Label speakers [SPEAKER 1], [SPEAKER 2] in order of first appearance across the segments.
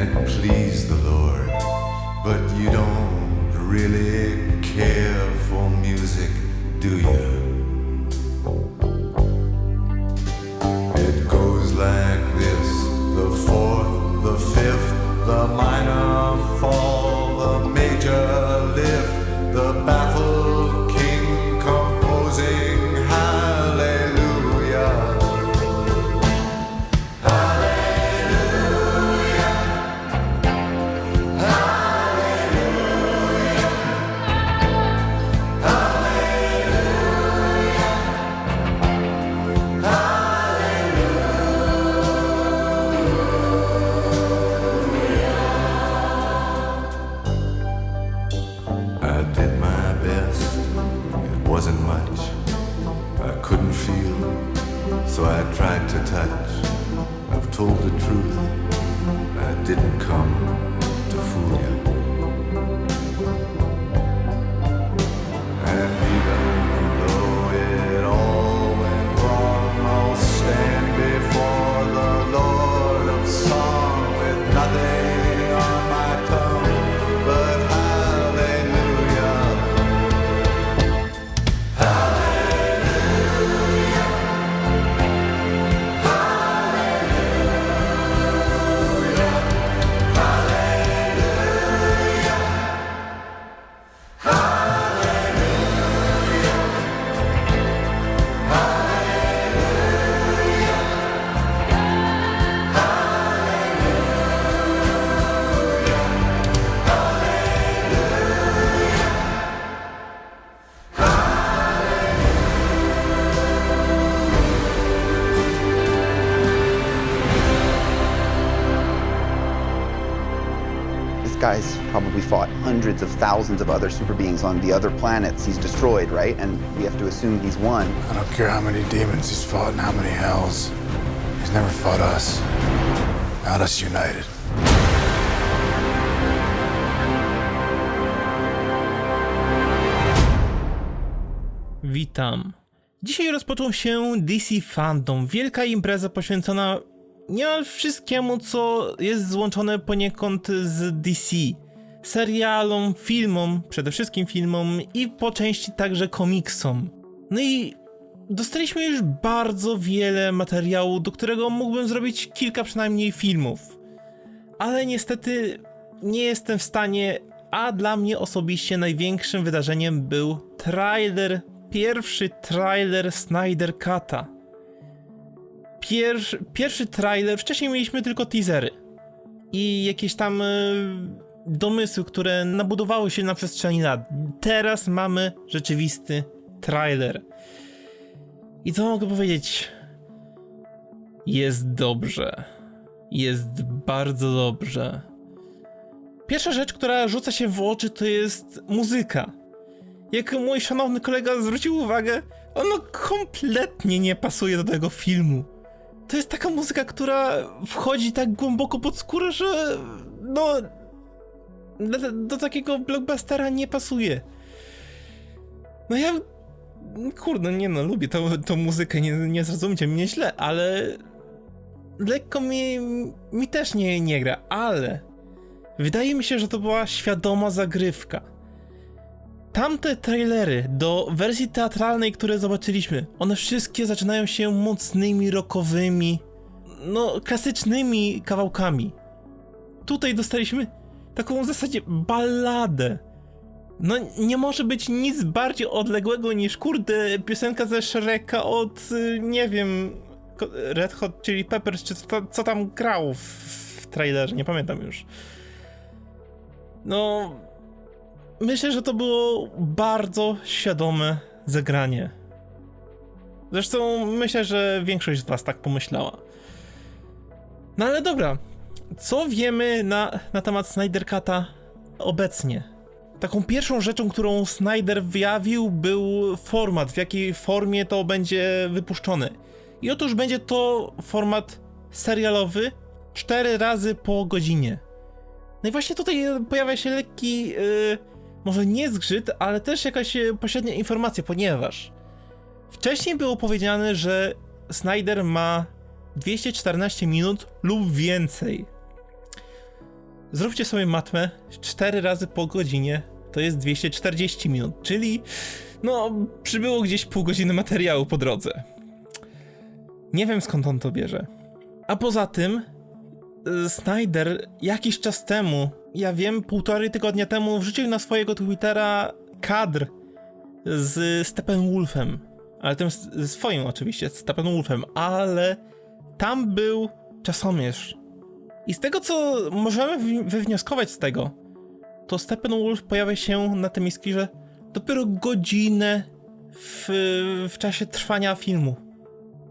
[SPEAKER 1] it the Lord. But you don't really care for music, do you? So I tried to touch. I've told the truth. I didn't come to fool you.
[SPEAKER 2] Guy's probably fought hundreds of thousands of other super beings on the other planets he's destroyed, right? And we have to assume he's won.
[SPEAKER 3] I don't care how many demons he's fought and how many hells. He's never fought us. Not us united.
[SPEAKER 4] Witam. Dzisiaj rozpoczął się DC Fandom, wielka impreza poświęcona niemal wszystkiemu, co jest złączone poniekąd z DC. Serialom, filmom, przede wszystkim filmom i po części także komiksom. No i dostaliśmy już bardzo wiele materiału, do którego mógłbym zrobić kilka przynajmniej filmów. Ale niestety nie jestem w stanie, a dla mnie osobiście największym wydarzeniem był trailer, pierwszy trailer Snyder Cut'a. Pierwszy, pierwszy trailer, wcześniej mieliśmy tylko teasery i jakieś tam e, domysły, które nabudowały się na przestrzeni lat. Teraz mamy rzeczywisty trailer. I co mogę powiedzieć? Jest dobrze. Jest bardzo dobrze. Pierwsza rzecz, która rzuca się w oczy, to jest muzyka. Jak mój szanowny kolega zwrócił uwagę, ono kompletnie nie pasuje do tego filmu. To jest taka muzyka, która wchodzi tak głęboko pod skórę, że no do, do takiego blockbustera nie pasuje. No ja kurde, nie no, lubię tą, tą muzykę, nie, nie zrozumcie mnie źle, ale lekko mi, mi też nie, nie gra, ale wydaje mi się, że to była świadoma zagrywka. Tamte trailery do wersji teatralnej, które zobaczyliśmy, one wszystkie zaczynają się mocnymi, rockowymi, no, klasycznymi kawałkami. Tutaj dostaliśmy taką w zasadzie balladę. No, nie może być nic bardziej odległego niż, kurde, piosenka ze Shreka od, y, nie wiem, Red Hot Chili Peppers, czy co, co tam grał w, w trailerze, nie pamiętam już. No, myślę, że to było bardzo świadome zagranie. Zresztą myślę, że większość z was tak pomyślała. No ale dobra, co wiemy na, na temat Snyder Cut'a obecnie? Taką pierwszą rzeczą, którą Snyder wyjawił, był format, w jakiej formie to będzie wypuszczone. I otóż będzie to format serialowy, 4 razy po godzinie. No i właśnie tutaj pojawia się lekki, yy, może nie zgrzyt, ale też jakaś e, pośrednia informacja, ponieważ wcześniej było powiedziane, że Snyder ma 214 minut lub więcej. Zróbcie sobie matmę 4 razy po godzinie, to jest 240 minut, czyli no przybyło gdzieś pół godziny materiału po drodze. Nie wiem skąd on to bierze. A poza tym, Snyder jakiś czas temu, ja wiem, półtorej tygodnia temu, wrzucił na swojego Twittera kadr z Steppenwolfem. Ale tym swoim oczywiście, z Steppenwolfem, ale tam był czasomierz. I z tego, co możemy wy- wywnioskować z tego, to Steppenwolf pojawia się na tym iskirze dopiero godzinę w, w czasie trwania filmu.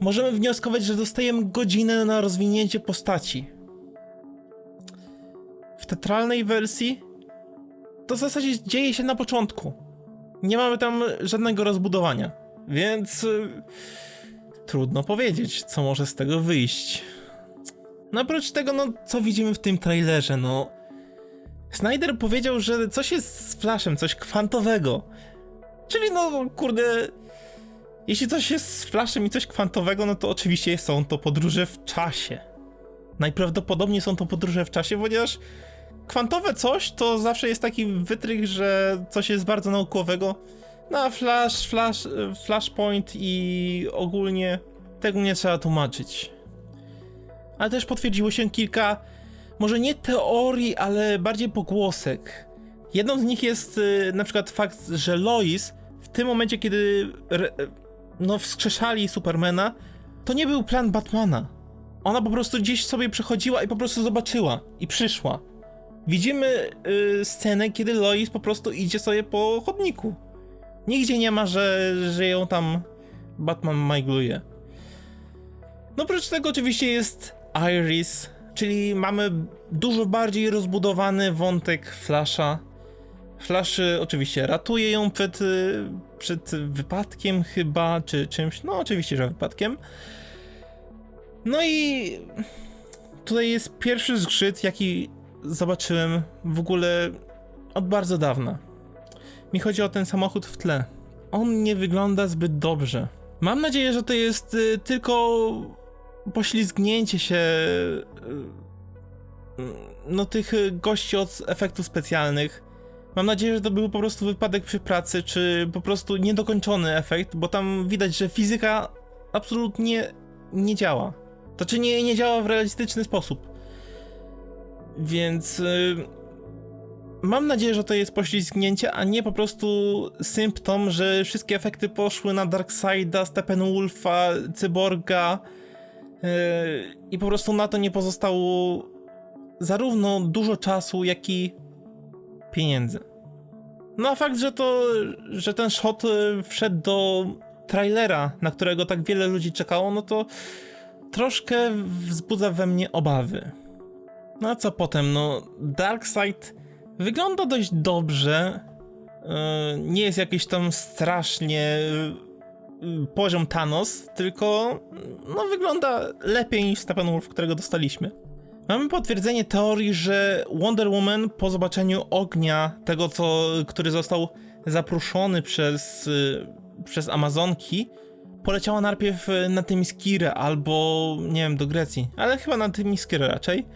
[SPEAKER 4] Możemy wnioskować, że dostajemy godzinę na rozwinięcie postaci. Teatralnej wersji to w zasadzie dzieje się na początku. Nie mamy tam żadnego rozbudowania, więc y, trudno powiedzieć, co może z tego wyjść. No oprócz tego, no co widzimy w tym trailerze, no Snyder powiedział, że coś jest z Flashem, coś kwantowego. Czyli no, kurde, jeśli coś jest z Flashem i coś kwantowego, no to oczywiście są to podróże w czasie. Najprawdopodobniej są to podróże w czasie, ponieważ kwantowe coś to zawsze jest taki wytrych, że coś jest bardzo naukowego. No a Flash, Flash, Flashpoint i ogólnie tego nie trzeba tłumaczyć. Ale też potwierdziło się kilka może nie teorii, ale bardziej pogłosek. Jedną z nich jest y, na przykład fakt, że Lois w tym momencie, kiedy no, wskrzeszali Supermana, to nie był plan Batmana. Ona po prostu gdzieś sobie przechodziła i po prostu zobaczyła i przyszła. Widzimy y, scenę, kiedy Lois po prostu idzie sobie po chodniku. Nigdzie nie ma, że, że ją tam Batman majgluje. No oprócz tego oczywiście jest Iris, czyli mamy dużo bardziej rozbudowany wątek Flasha. Flash y, oczywiście ratuje ją przed, y, przed wypadkiem chyba, czy czymś, no oczywiście, że wypadkiem. No i tutaj jest pierwszy zgrzyt, jaki zobaczyłem w ogóle od bardzo dawna. Mi chodzi o ten samochód w tle. On nie wygląda zbyt dobrze. Mam nadzieję, że to jest y, tylko poślizgnięcie się y, no tych y, gości od efektów specjalnych. Mam nadzieję, że to był po prostu wypadek przy pracy, czy po prostu niedokończony efekt, bo tam widać, że fizyka absolutnie nie działa. To czy nie, nie działa w realistyczny sposób. Więc y, mam nadzieję, że to jest poślizgnięcie, a nie po prostu symptom, że wszystkie efekty poszły na Darkseida, Steppenwolfa, Cyborga yy, i po prostu na to nie pozostało zarówno dużo czasu, jak i pieniędzy. No a fakt, że to, że ten shot y, wszedł do trailera, na którego tak wiele ludzi czekało, no to troszkę wzbudza we mnie obawy. No a co potem? No, Darkseid wygląda dość dobrze. Yy, nie jest jakiś tam strasznie yy, poziom Thanos, tylko no wygląda lepiej niż Steppenwolf, którego dostaliśmy. Mamy potwierdzenie teorii, że Wonder Woman po zobaczeniu ognia, tego co, który został zapruszony przez, y, przez Amazonki, poleciała najpierw na Tymiskirę albo, nie wiem, do Grecji, ale chyba na Tymiskirę raczej.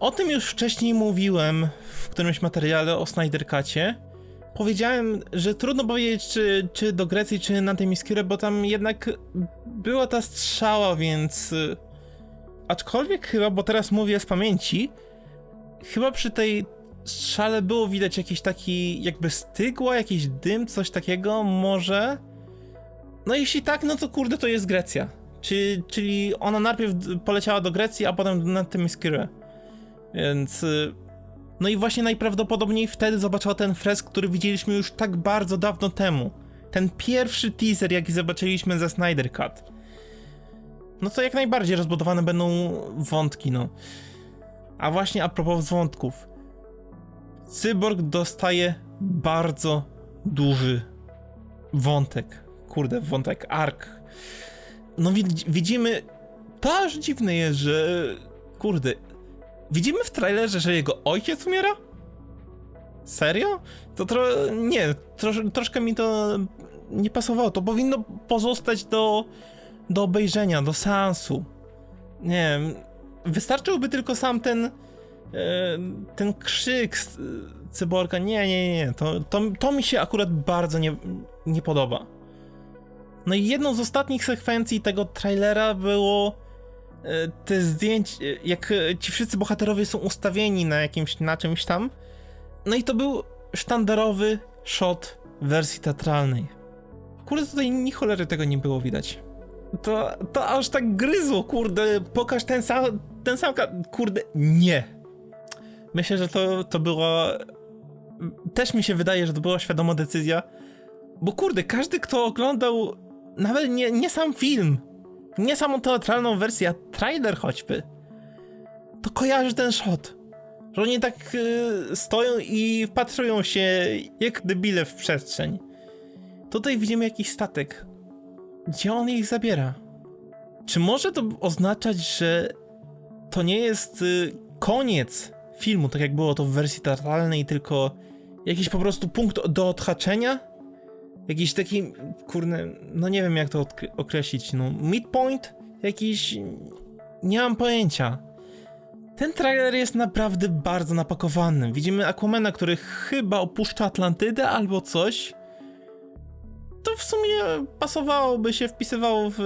[SPEAKER 4] O tym już wcześniej mówiłem w którymś materiale o Snyder Cutie. Powiedziałem, że trudno powiedzieć, czy, czy do Grecji, czy na Tymiskirę, bo tam jednak była ta strzała, więc... y, Aczkolwiek chyba, bo teraz mówię z pamięci, chyba przy tej strzale było widać jakiś taki jakby stygła, jakiś dym, coś takiego, może? No jeśli tak, no to kurde, to jest Grecja. Czy, czyli ona najpierw poleciała do Grecji, a potem na Tymiskirę. Więc... y, No i właśnie najprawdopodobniej wtedy zobaczyła ten fresk, który widzieliśmy już tak bardzo dawno temu. Ten pierwszy teaser, jaki zobaczyliśmy ze Snyder Cut. No to jak najbardziej rozbudowane będą wątki, no. A właśnie a propos wątków. Cyborg dostaje bardzo duży wątek. Kurde, wątek ark. No widz- widzimy. To aż dziwne jest, że. Kurde. Widzimy w trailerze, że jego ojciec umiera? Serio? To tro... Nie, trosz... troszkę mi to nie pasowało. To powinno pozostać do do obejrzenia, do seansu. Nie wystarczyłby tylko sam ten ten krzyk cyborga, nie, nie, nie, to, to, to mi się akurat bardzo nie, nie podoba. No i jedną z ostatnich sekwencji tego trailera było e, te zdjęcie, jak e, ci wszyscy bohaterowie są ustawieni na jakimś, na czymś tam. No i to był sztandarowy shot wersji teatralnej. Kurde, tutaj ni cholery tego nie było widać. To, to aż tak gryzło, kurde, pokaż ten sam, ten sam, kurde, nie. Myślę, że to, to była, też mi się wydaje, że to była świadoma decyzja, bo kurde, każdy, kto oglądał nawet nie, nie sam film, nie samą teatralną wersję, a trailer choćby, to kojarzy ten shot. Że oni tak y, stoją i wpatrują się jak debile w przestrzeń. Tutaj widzimy jakiś statek. Gdzie on ich zabiera? Czy może to oznaczać, że to nie jest y, koniec filmu, tak jak było to w wersji teatralnej, tylko jakiś po prostu punkt do odhaczenia? Jakiś taki, kurde, no nie wiem jak to określić, no midpoint? Jakiś, nie mam pojęcia. Ten trailer jest naprawdę bardzo napakowany. Widzimy Aquamana, który chyba opuszcza Atlantydę albo coś. To w sumie pasowałoby się, wpisywało w,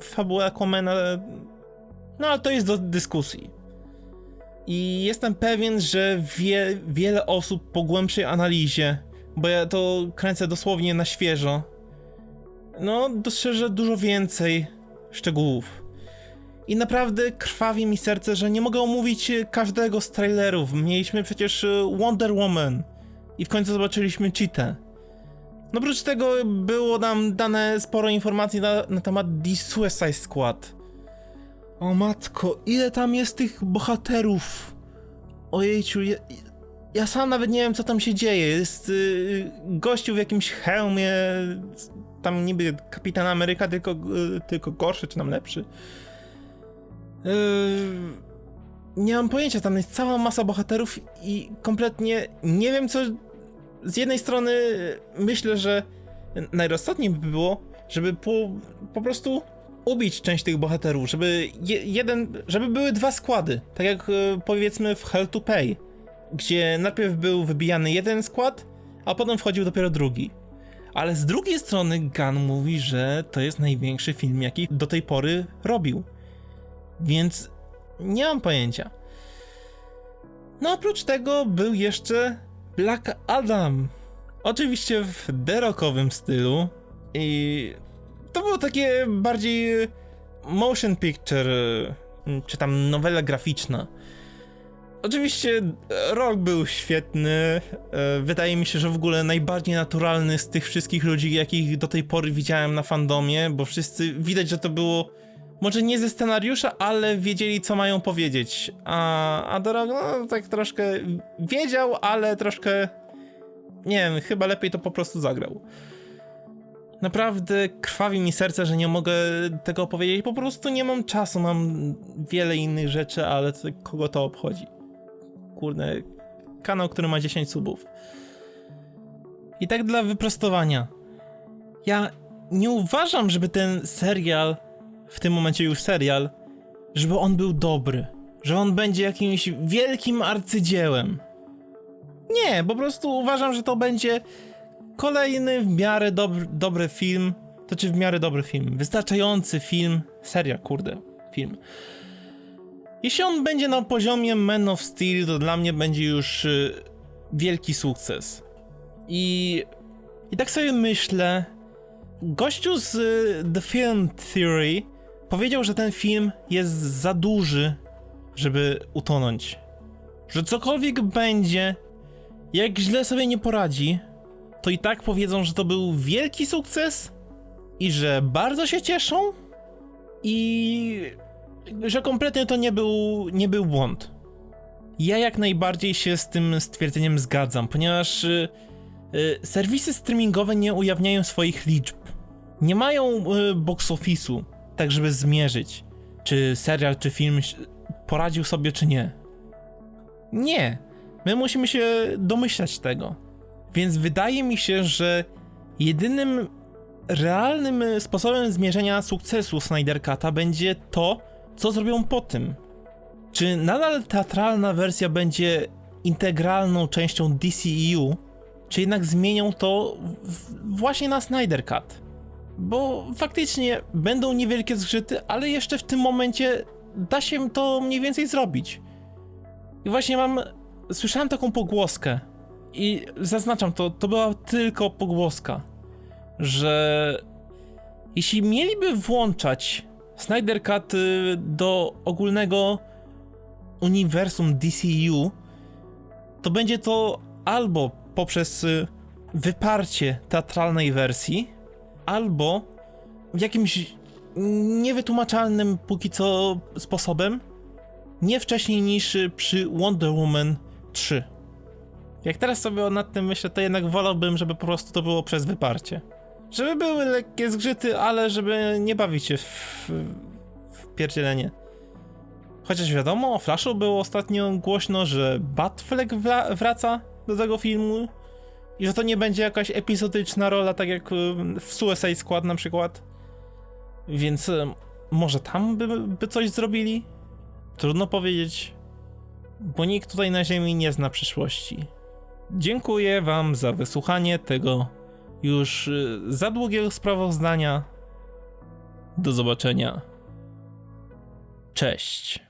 [SPEAKER 4] w fabułę Aquamana. No ale to jest do dyskusji. I jestem pewien, że wie, wiele osób po głębszej analizie, bo ja to kręcę dosłownie na świeżo, no dostrzeże dużo więcej szczegółów. I naprawdę krwawi mi serce, że nie mogę omówić każdego z trailerów. Mieliśmy przecież e, Wonder Woman i w końcu zobaczyliśmy Cheetah. No oprócz tego było nam dane sporo informacji na, na temat The Suicide Squad. O matko, ile tam jest tych bohaterów? Ojejciu, ja, ja sam nawet nie wiem co tam się dzieje. Jest y, gościu w jakimś hełmie, tam niby Kapitan Ameryka, tylko, y, tylko gorszy czy nam lepszy. Yy, nie mam pojęcia, tam jest cała masa bohaterów i kompletnie nie wiem co. Z jednej strony myślę, że najrozsądniej by było, żeby po, po prostu ubić część tych bohaterów, żeby je, jeden, żeby były dwa składy, tak jak e, powiedzmy w Hell to Pay, gdzie najpierw był wybijany jeden skład, a potem wchodził dopiero drugi. Ale z drugiej strony Gunn mówi, że to jest największy film, jaki do tej pory robił. Więc nie mam pojęcia. No oprócz tego był jeszcze Black Adam. Oczywiście w derokowym stylu i to było takie bardziej motion picture, czy tam nowela graficzna. Oczywiście rok był świetny. e, Wydaje mi się, że w ogóle najbardziej naturalny z tych wszystkich ludzi, jakich do tej pory widziałem na fandomie, bo wszyscy widać, że to było może nie ze scenariusza, ale wiedzieli, co mają powiedzieć. A, a Dorog, no, tak troszkę wiedział, ale troszkę. Nie wiem, chyba lepiej to po prostu zagrał. Naprawdę krwawi mi serce, że nie mogę tego opowiedzieć. Po prostu nie mam czasu, mam wiele innych rzeczy, ale kogo to obchodzi? Kurde, kanał, który ma 10 subów. I tak dla wyprostowania. Ja nie uważam, żeby ten serial w tym momencie już serial, żeby on był dobry, że on będzie jakimś wielkim arcydziełem. Nie, po prostu uważam, że to będzie kolejny w miarę dobry, dobry film, to czy w miarę dobry film, wystarczający film, serial, kurde, film. Jeśli on będzie na poziomie Man of Steel, to dla mnie będzie już y, wielki sukces. I, I tak sobie myślę, gościu z y, The Film Theory powiedział, że ten film jest za duży, żeby utonąć. Że cokolwiek będzie, jak źle sobie nie poradzi, to i tak powiedzą, że to był wielki sukces i że bardzo się cieszą i że kompletnie to nie był, nie był błąd. Ja jak najbardziej się z tym stwierdzeniem zgadzam, ponieważ y, y, serwisy streamingowe nie ujawniają swoich liczb. Nie mają y, box office'u, tak żeby zmierzyć, czy serial, czy film poradził sobie, czy nie. Nie. My musimy się domyślać tego. Więc wydaje mi się, że jedynym realnym sposobem zmierzenia sukcesu Snyder Cut'a będzie to, co zrobią po tym. Czy nadal teatralna wersja będzie integralną częścią DCEU, czy jednak zmienią to właśnie na Snyder Cut? Bo faktycznie będą niewielkie zgrzyty, ale jeszcze w tym momencie da się to mniej więcej zrobić. I właśnie mam. Słyszałem taką pogłoskę. I zaznaczam to, to była tylko pogłoska, że jeśli mieliby włączać Snyder Cut y, do ogólnego uniwersum DCU, to będzie to albo poprzez y, wyparcie teatralnej wersji, albo jakimś niewytłumaczalnym póki co sposobem, nie wcześniej niż y, przy Wonder Woman 3. Jak teraz sobie nad tym myślę, to jednak wolałbym, żeby po prostu to było przez wyparcie. Żeby były lekkie zgrzyty, ale żeby nie bawić się w, w pierdzielenie. Chociaż wiadomo, o Flashu było ostatnio głośno, że Batfleck wra- wraca do tego filmu i że to nie będzie jakaś epizodyczna rola, tak jak w Suicide Squad na przykład. Więc może tam by, by coś zrobili? Trudno powiedzieć, bo nikt tutaj na Ziemi nie zna przyszłości. Dziękuję Wam za wysłuchanie tego już y, za długiego sprawozdania. Do zobaczenia. Cześć.